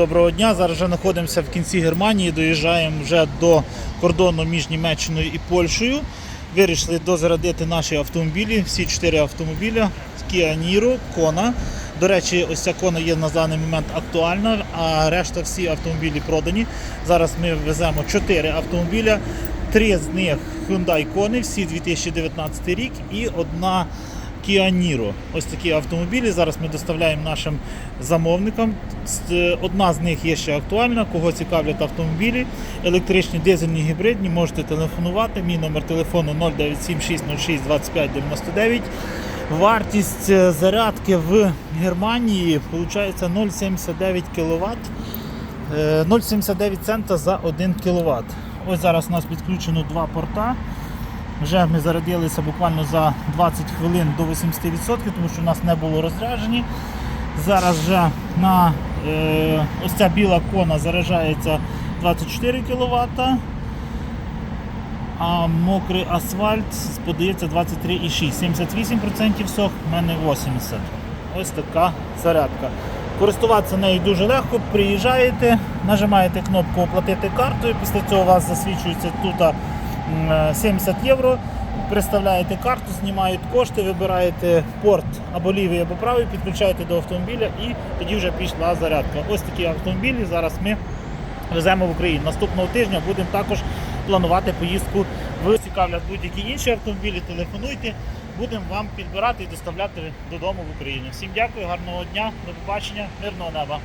Доброго дня. Зараз вже знаходимося в кінці Германії. Доїжджаємо вже до кордону між Німеччиною і Польщею. Вирішили дозарядити наші автомобілі. Всі чотири автомобіля Kia Niro, Kona. До речі, ось ця Kona є на даний момент актуальна, а решта всі автомобілі продані. Зараз ми веземо чотири автомобіля. Три з них Hyundai Kona, всі 2019 рік, і одна Kia Niro. Ось такі автомобілі. Зараз ми доставляємо нашим замовникам. Одна з них є ще актуальна. Кого цікавлять автомобілі, електричні, дизельні, гібридні, можете телефонувати. Мій номер телефону 0976062599. Вартість е, зарядки в Германії виходить 0,79 кВт. Е, 0,79 цента за 1 кВт. Ось зараз у нас підключено два порта. Вже ми зарядилися буквально за 20 хвилин до 80%, тому що в нас не було розряджені. Зараз вже на е, ось ця біла кона заряджається 24 кВт, а мокрий асфальт подається 23,6. 78% сох, в мене 80%. Ось така зарядка. Користуватися нею дуже легко. Приїжджаєте, нажимаєте кнопку Оплатити картою. Після цього у вас засвідчується тут 70 євро. Приставляєте карту, знімають кошти, вибираєте порт або лівий, або правий, підключаєте до автомобіля і тоді вже пішла зарядка. Ось такі автомобілі зараз ми веземо в Україну. Наступного тижня будемо також планувати поїздку в цікавлять будь-які інші автомобілі. Телефонуйте, будемо вам підбирати і доставляти додому в Україну. Всім дякую, гарного дня, до побачення, мирного неба.